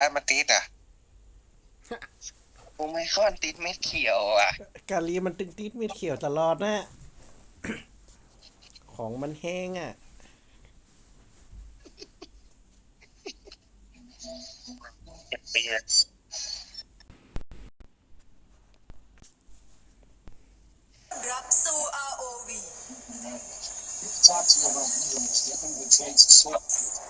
อันมาติดอะโอไมคอนติดเม็ดเขียวอะ กาลีมันตึงติดไม่เขียวตลอดนะ ของมันแห้งอะเจ็ดปีแล้วรับสู่ ROV สู้กับศัต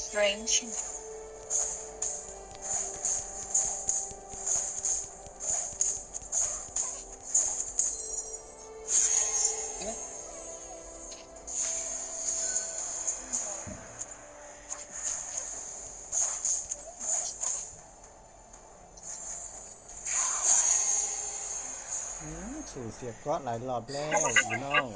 ด็อกเตอร์สเตรนจ์อืมสู่เสียก็หลายรอบแล้วอีน้อง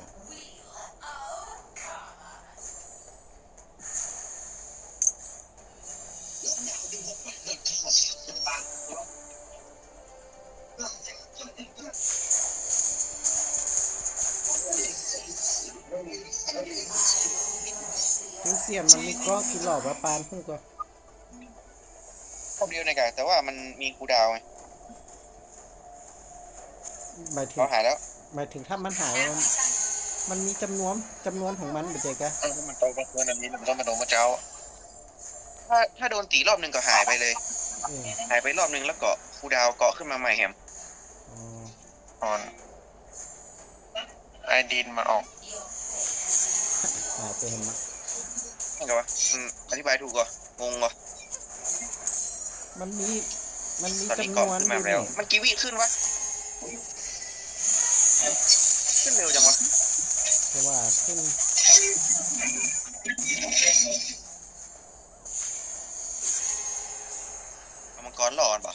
สียนมันมีก็กี่รอบว่าปานพุ่งก็ครบเดียวในกันแต่ว่ามันมีคูลดาวน์ไงหมายถึงเขาหายแล้วหมายถึงถ้ามันหายมันมันมีจำนวนจำนวนของมันเป็นใจกะเออมันโตมาเกินอันนี้มันต้องมาโดนมาเจ้า ถ้าถ้าโดนตีรอบหนึ่งก็หายไปเลยเออหายไปรอบหนึ่งแล้วเกาะคูลดาวน์เกาะขึ้นมาใหม่แฮมอ๋อออนไอดินมันออกหายไปเห็นมั้ย นี่ก็วะอืมอธิบายถูกก่งงก่มันมี มันมีตอนนี้จำนเกาะวนขึ้นอมายู่แล้วนี่มันกี่วิขึ้นวะ ขึ้นเร็วจังวะ เพราะว่าขึ้นเอามังกรหลอนปะ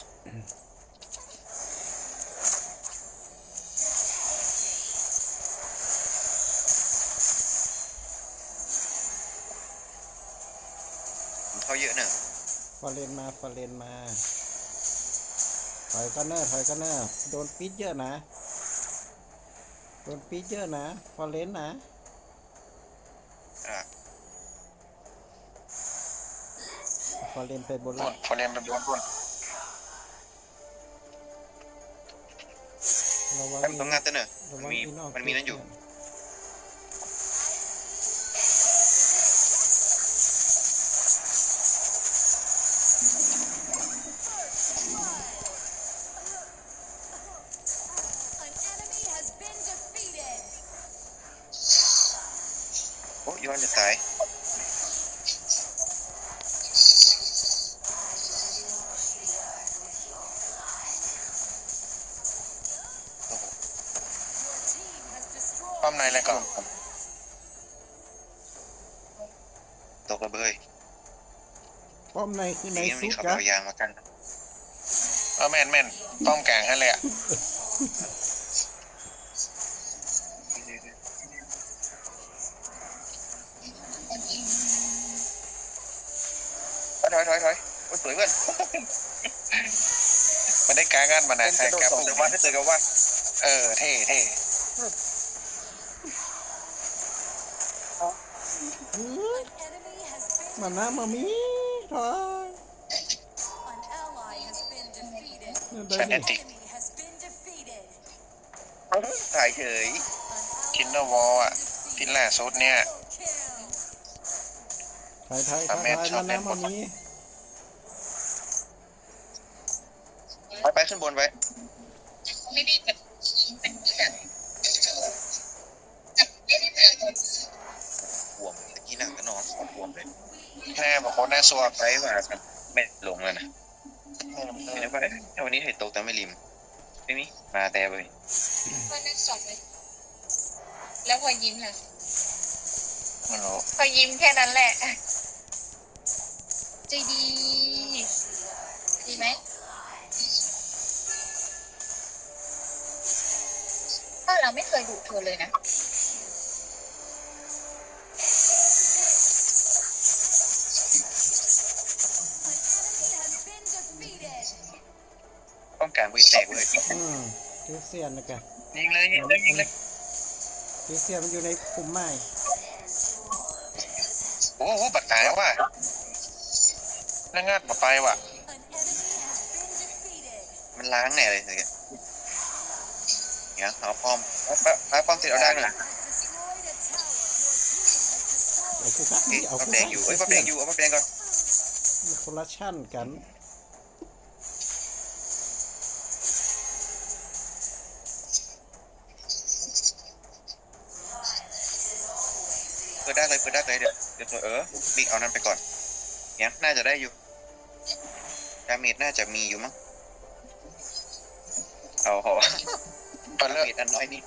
ฟอร์เรนมาฟอร์เรนมาถอยกันเนอร์ถอยกันเนอร์โดนปิดเยอะนะ โดนปิดเยอะนะฟอร์เรนนะอะฟอร์เรนไปบนบละนพอเล่นไปบนบนระวังแป๊บต้องงานเต้นเนอะระมันวังมีอีนอกมันมีนั่นอยู่ ยย้อนจะตาย team has destroyed ป้อมในแล้วก็ตกระเบยป้อมในคือในนี่มันซุมีกขับกะเอายางมากันเออแม่นแม่นป้อมกลางนั่นแหละ ถอยถอยถอยโอ้ยสวยเพื่อนมันได้กลางงานมาไหนใครแกผมจะว่าถ้าเจอกันว่า เออ เท่เท่อื้อ An enemy has been มานะมามีถอย an ally has been defeated นั่นได้แฟนแอดิตติก enemy has been defeated ถ่ายเฉย An ally คินเนอร์วอลอะที่ล่าสุดเนี่ย kill ถอยถอยถตาอยแม่นถอยชอบมาเล่นะนบมานมี ไปไปขึ้นบนไว้ไม่ได้แบบเป็นแบบไม่ได้แบบบวมตะกี้หนักก็นอนบวมเลยแน่บอกคนน่าสวบไปว่าครับไม่ลงแล้วนะเห็นไหมวันนี้ให้ตแต่ไม่ริมไม่มีมาแต่เว้ยก็นึกสดเลยแล้วพอยิ้มล่ะไม่รู้พอยิ้มแค่นั้นแหละใจดีดีไหม ถ้าเราไม่เคยดูเธอเลยนะ An enemy has been defeated. ต้องการบุยแตกเลยอืมคริสเตียนนะแกยิงเลยยิงเลยยิงเลยคริสเตียนมันอยู่ในปุ่มไม้โอ้โหบัดตายแล้วว่ะแล้วงาดมาไปว่ะ An enemy has been defeated. มันล้างแน่เลยเนี่ย เนี่ยเอาป้อมเอาปะเอาป้อมติดเอาได้หน่อย Has destroyed a tower. Your team has destroyed. เอาคู่ครับนี่เอาป้อมคู่แดคงรับอยู่เอ้ยป้อมแดงอยู่เอาป้อมแดงก่อนมีคนละชั้นกันเปิดได้เลยเปิดได้เลยเดี๋ยวเดี๋ยวตัวเออบิ๊กเอานั้นไปก่อนเนี่ยน่าจะได้อยู่ดาเมจน่าจะมีอยู่มั้งเอาเหรอ ดาเมจอันน้อยนี่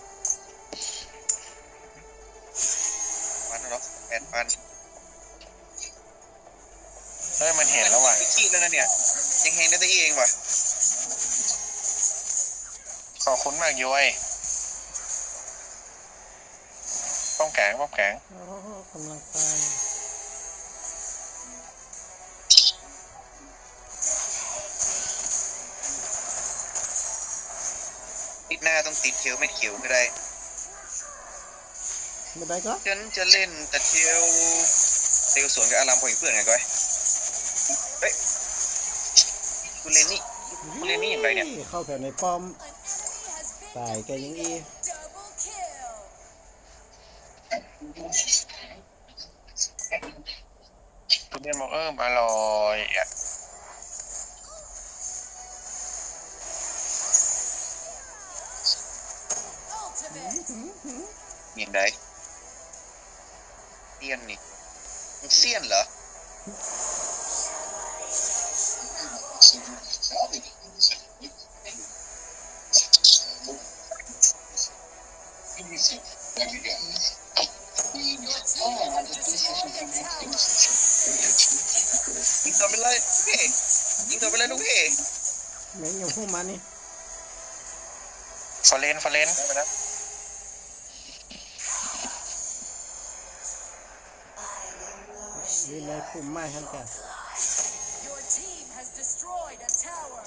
พันแล้วเหรอแปดพันเฮ้ยมันเห็นแล้วว่ะขี้แล้วนะเนี่ย ยังเฮงได้ตัวเองว่ะ ขอบคุณมากย้อยป้องแกงป้องแกงโอ้กำลังไป หน้าต้องติดเขียวไม่เขียวก็ได้ไม่ได้ก็ฉันจะเล่นแต่เที่ยวเตียวสวนกับอารามพออีกเพื่อนไงก้อยเฮ้ยกูเล่นนี่กูเล่นนี่อย่างไรเนี่ยเข้าแถวในป้อม An enemy has been ตายแกยังอี double kill. ทุเรียนบอกเอออร่อยอะ Ultimate. ยังไงเซียนนี่มึงเซียนเปเลยลูกเอ๋แม่งยังพุ่งมา นี่ฟอเรนฟอเรนได้ไปแล้วอยู่ในปุ่มไม้ฮันกัน Your team has destroyed a tower.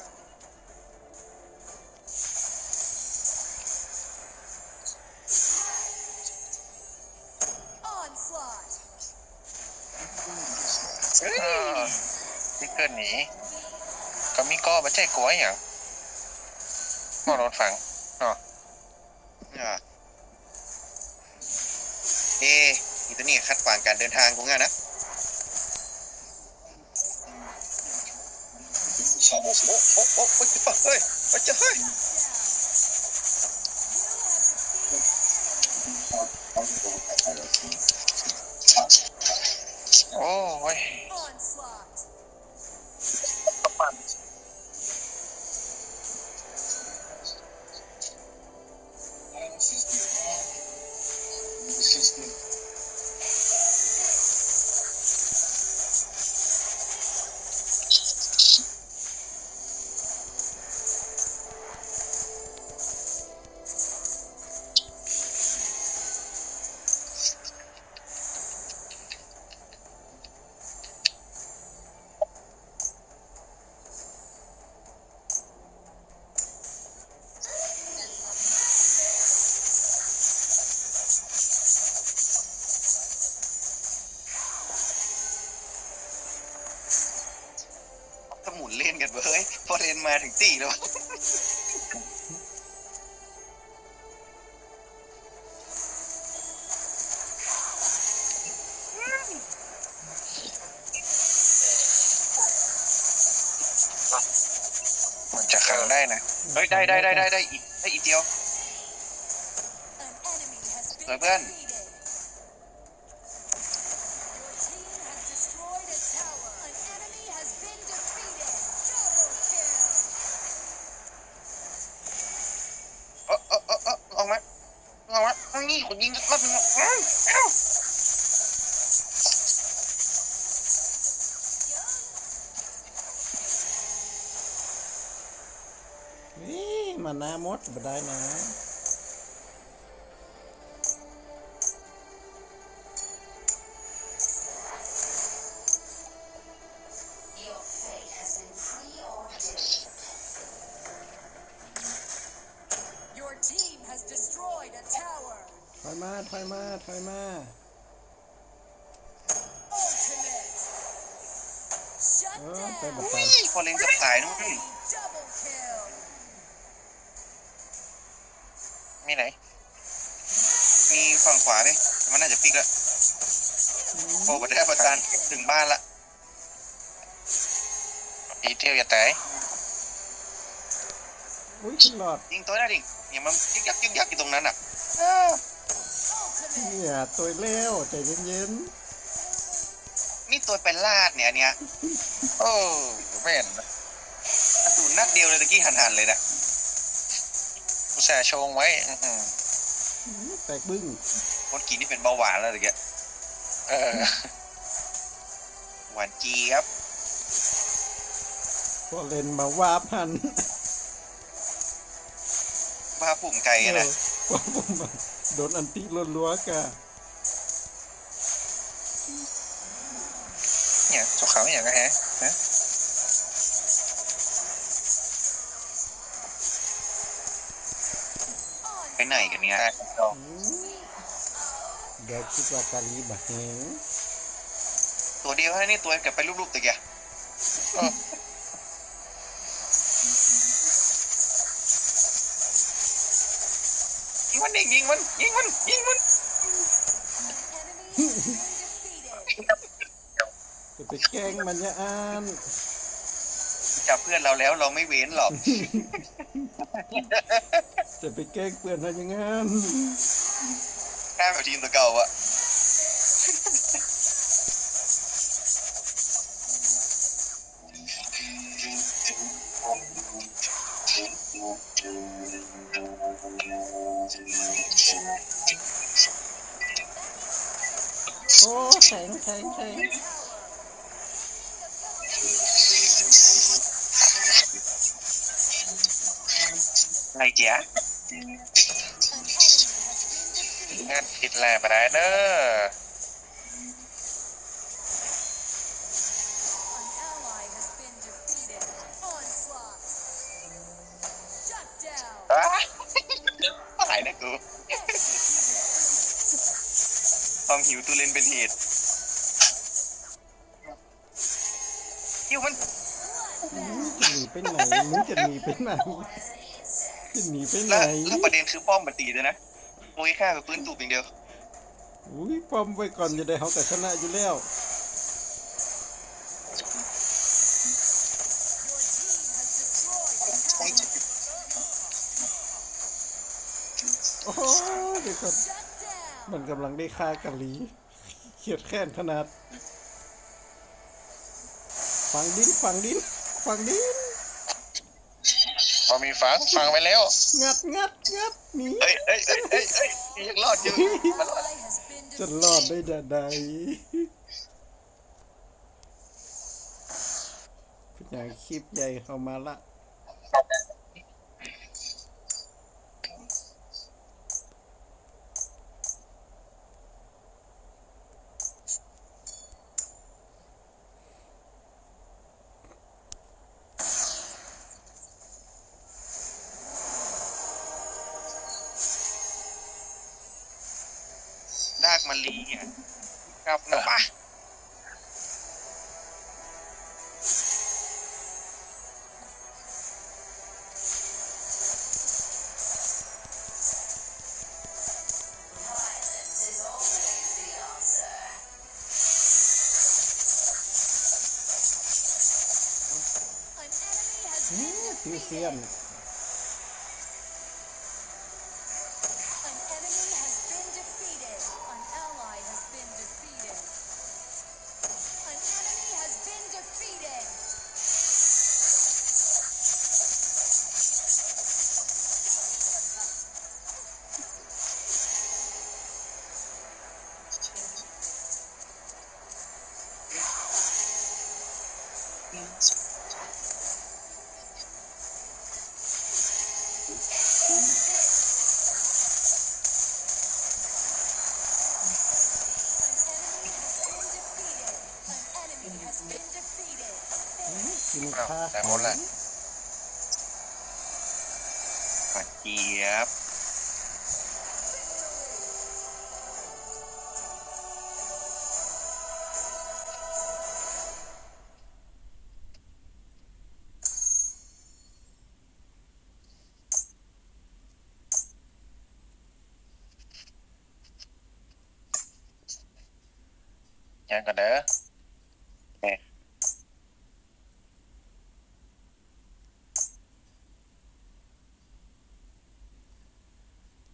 Onslaught. เฮ้ยอ่าที่เกิดหนีก็มีก็มาแจ้กลัวอย่างมอรถฝังเนาะอะเอ๊ะอีตัวนี้คัดขวางการเดินทางกูงั้นนะ โอ้โหโอ้ เล่นมาถึงตีแล้วเหมือนจะขังได้นะเฮ้ยได้ได้ได้ได้ได้อีกได้อีกเดียว An enemy has been Rồi bên. นี่คนยิงรอบนึงเอ้าเอ้านี่มาหน้ามดบ่ได้นะ team has destroyed a tower. ถอยมาถอยมาถอยมา Ultimate. Shut เออไป down. บัดอุ้ตายยพอเล่นกับตายนู่น Double kill. มีไหน มีฝั่งขวาเลยแต่มันน่าจะปิกแล้วโอ้บัดได้ประจานถึงบ้านละอีเทียวอย่าตาย อุ้ยขึ้นหลอดยิงตัวได้ดิอย่ามันยึกยักยึกยักอยู่ตรงนั้นอะ Ultimate. เนี่ยตัวเล้วใจเย็นนี่ตัวเป็นลาดเนี่ยอันเนี้ยโอ้แม่นกระสุนนัดเดียวเลยตะกี้หันๆเลยนะอุตส่าห์โชงไว้อื้อหือๆแตกบึ้งคนกินนี่เป็นเบาหวานแล้วตะกี้เออหวานเจี๊ยบพอเล่นมาวาบหัน บ้าปุ่มไก่อะนะเออว่าผมมาโดนอันติรัวๆกะเนี่ยสุขเขาอย่างก็แฮะฮะไปไหนกันเนี่ยตายดอกอืมเดี๋ยวคิดว่ากาลีบะเฮงตัวเดียวแค่นี้ตัวเกับไปรูปๆตะกี้ ยิงมันดิยิงมันยิงมันยิงมัน Enemy has been defeated. จะไปแกล้งมันยะอ่านจับเพื่อนเราแล้วเราไม่เว้นหรอก จะไปแกล้งเพื่อนมันอยังงั้น แค่แบบทีมตัวเก่าอะ โอ้แข็งแข็งแข็งไรเจ๊ย An enemy has been defeated. งานผิดแหละไปได้เนอะ An ally has been defeated. Onslaught. Shut down. อ้าตายนะกู ความหิวตัวเล่นเป็นเหตุหิวมันจะหนีไปไหนมึงจะหนีไปไหนจะหนีไปไหนแล้วแล้วประเด็นคือป้อมมันตีด้วยนะโอ้ยแค่แบบปืนตูบอย่างเดียวอุ้ยป้อมไว้ก่อนจะได้เขาแต่ชนะอยู่แล้ว Your team has destroyed a tower. โอ้โหเดี๋ยวก่อน Shut down. มันกำลังได้ฆ่ากะลีเขียดแค้นขนาดฟังดินฟังดินฟังดินพอมีฟังฟังไปแล้วงัดงัดงัดหนีเอ้ยเอ้ยเอ้ยเอ้ยเอ้ยยังรอดอยู่มันรอด Ally has been จะ defeated. รอดได้ดาใดเป็นอย่างคลิปใหญ่เข้ามาละ ดากมะลีอะครับนะปะ An enemy has อื been มฟิว defeated. เซียน วแต่หมดละหวานเจี๊ยบยังกันเด้อ